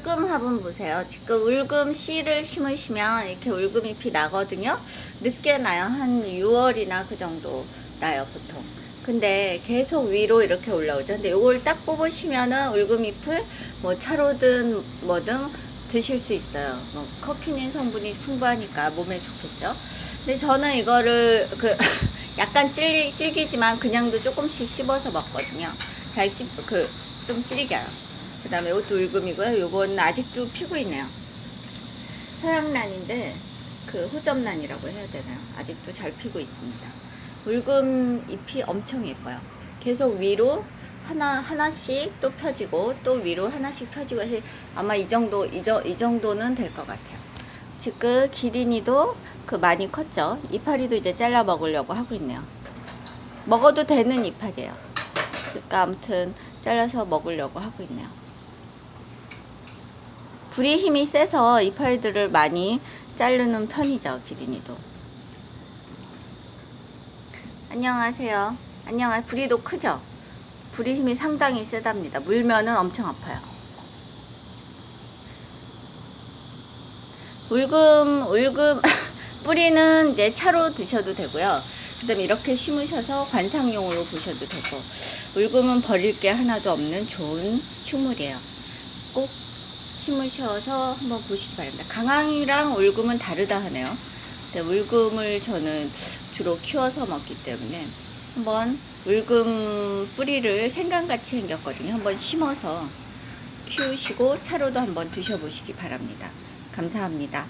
울금 화분 보세요. 지금 울금 씨를 심으시면 이렇게 울금 잎이 나거든요. 늦게 나요. 한 6월이나 그 정도 나요, 보통. 근데 계속 위로 이렇게 올라오죠. 근데 이걸 딱 뽑으시면은 울금 잎을 뭐 차로든 뭐든 드실 수 있어요. 뭐 커피닌 성분이 풍부하니까 몸에 좋겠죠. 근데 저는 이거를 그 약간 찔기, 찔기지만 그냥도 조금씩 씹어서 먹거든요. 잘 씹, 그, 좀 찔겨요. 그 다음에 이것도 울금이고요. 요건 아직도 피고 있네요. 서양란인데 그 호접란이라고 해야 되나요? 아직도 잘 피고 있습니다. 울금 잎이 엄청 예뻐요. 계속 위로 하나 하나씩 또 펴지고 또 위로 하나씩 펴지고 해서 아마 이 정도 이, 저, 이 정도는 될 것 같아요. 지금 기린이도 그 많이 컸죠. 이파리도 이제 잘라 먹으려고 하고 있네요. 먹어도 되는 이파리예요. 그러니까 아무튼 잘라서 먹으려고 하고 있네요. 불이 힘이 세서 이파리들을 많이 자르는 편이죠, 기린이도. 안녕하세요. 안녕하세요. 불이도 크죠? 불이 힘이 상당히 세답니다. 물면은 엄청 아파요. 울금, 울금, 뿌리는 이제 차로 드셔도 되고요. 그 다음에 이렇게 심으셔서 관상용으로 보셔도 되고, 울금은 버릴 게 하나도 없는 좋은 식물이에요. 꼭 심으셔서 한번 보시기 바랍니다. 강황이랑 울금은 다르다 하네요. 근데 울금을 저는 주로 키워서 먹기 때문에 한번 울금 뿌리를 생강같이 생겼거든요. 한번 심어서 키우시고 차로도 한번 드셔보시기 바랍니다. 감사합니다.